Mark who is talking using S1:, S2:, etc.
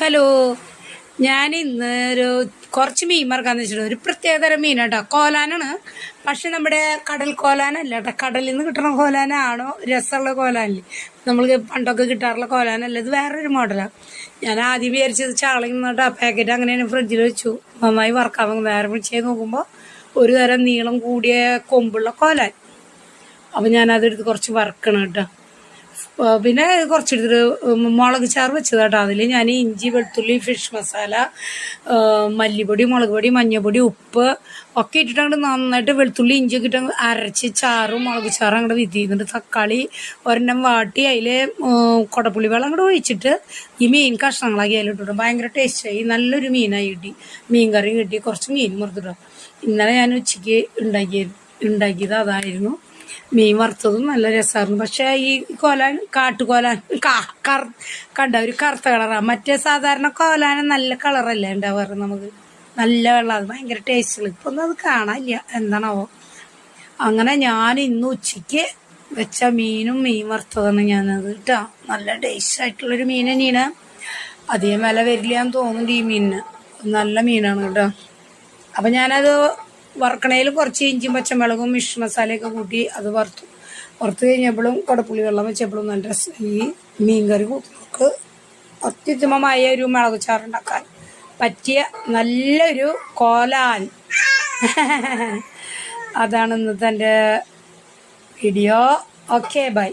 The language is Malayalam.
S1: ഹലോ. ഞാൻ ഇന്ന് ഒരു കുറച്ച് മീൻ മറക്കാന്ന് വെച്ചിട്ട് ഒരു പ്രത്യേകതരം കേട്ടോ കോലാനാണ്. പക്ഷെ നമ്മുടെ കടൽ കോലാനല്ല കേട്ടോ. കടലിൽ നിന്ന് കിട്ടുന്ന കോലാനാണോ? രസമുള്ള കോലാനല്ലേ. നമ്മൾക്ക് പണ്ടൊക്കെ കിട്ടാറുള്ള കോലാനല്ല. ഇത് വേറൊരു മോഡലാണ് ഞാൻ ആദ്യം വിചാരിച്ചത് ചാളയിൽ നിന്നിട്ട് ആ പാക്കറ്റ് അങ്ങനെയാണ് ഫ്രിഡ്ജിൽ വെച്ചു. നന്നായി വറക്കാൻ നേരെ വിളിച്ചേ നോക്കുമ്പോൾ ഒരു തരം നീളം കൂടിയ കൊമ്പുള്ള കോലാൻ. അപ്പം ഞാനതെടുത്ത് കുറച്ച് വറക്കണം കേട്ടോ. പിന്നെ കുറച്ചെടുത്തിട്ട് മുളക് ചാറ് വെച്ചതാട്ടോ അതിൽ ഞാൻ ഇഞ്ചി വെളുത്തുള്ളി ഫിഷ് മസാല മല്ലിപ്പൊടി മുളക് പൊടി മഞ്ഞൾപ്പൊടി ഉപ്പ് ഒക്കെ ഇട്ടിട്ട് നന്നായിട്ട് വെളുത്തുള്ളി ഇഞ്ചിയൊക്കെ ഇട്ട് അരച്ച് ചാറും മുളക് ചാറും അങ്ങോട്ട് വിത്തി ചെയ്യുന്നുണ്ട് തക്കാളി ഒരെണ്ണം വാട്ടി അതിൽ കുടപ്പുള്ളി വെള്ളം അങ്ങോട്ട് ഒഴിച്ചിട്ട് ഈ മീൻ കഷ്ണങ്ങളാക്കി അതിലിട്ടിട്ടു ഭയങ്കര ടേസ്റ്റായി നല്ലൊരു മീനായി കിട്ടി. മീൻ കറിയും കിട്ടി. കുറച്ച് മീൻ മുറുത്തിട്ടു ഇന്നലെ ഞാൻ ഉച്ചയ്ക്ക് ഉണ്ടാക്കിയത് ഉണ്ടാക്കിയത് അതായിരുന്നു. മീൻ വറുത്തതും നല്ല രസമായിരുന്നു പക്ഷേ ഈ കോലാൻ കാട്ടുകോലാൻ കറ കണ്ട ഒരു കറുത്ത കളറാണ് മറ്റേ സാധാരണ കോലാന നല്ല കളറല്ലേ ഉണ്ടാവാറ് നമുക്ക്? നല്ല വെള്ളം. അത് ഭയങ്കര ടേസ്റ്റുകൾ ഇപ്പൊ ഒന്നും അത് കാണാനില്ല. എന്താണാവോ? അങ്ങനെ ഞാൻ ഇന്ന് ഉച്ചയ്ക്ക് വെച്ച മീനും മീൻ വറുത്തതാണ് ഞാനത് കേട്ടോ നല്ല ടേസ്റ്റ് ആയിട്ടുള്ളൊരു മീൻ തന്നെയാണ് അധികം വില വരില്ല എന്ന് തോന്നുന്നുണ്ട് ഈ മീനിന്. നല്ല മീനാണ് കേട്ടോ. അപ്പം ഞാനത് വറക്കണേൽ കുറച്ച് ഇഞ്ചിയും പച്ചമുളകും മിഷ് മസാലയൊക്കെ കൂട്ടി അത് വറുത്തു. വറുത്ത് കഴിഞ്ഞപ്പോഴും കുടപ്പുളി വെള്ളം വെച്ചപ്പോഴും നല്ല ഈ മീൻകറി കൂട്ടുന്നവർക്ക് അത്യുത്തമമായ ഒരു മുളക് ചാറുണ്ടാക്കാൻ പറ്റിയ നല്ലൊരു കോലാൻ. അതാണ് ഇന്നത്തെ എന്റെ വീഡിയോ. Okay bye.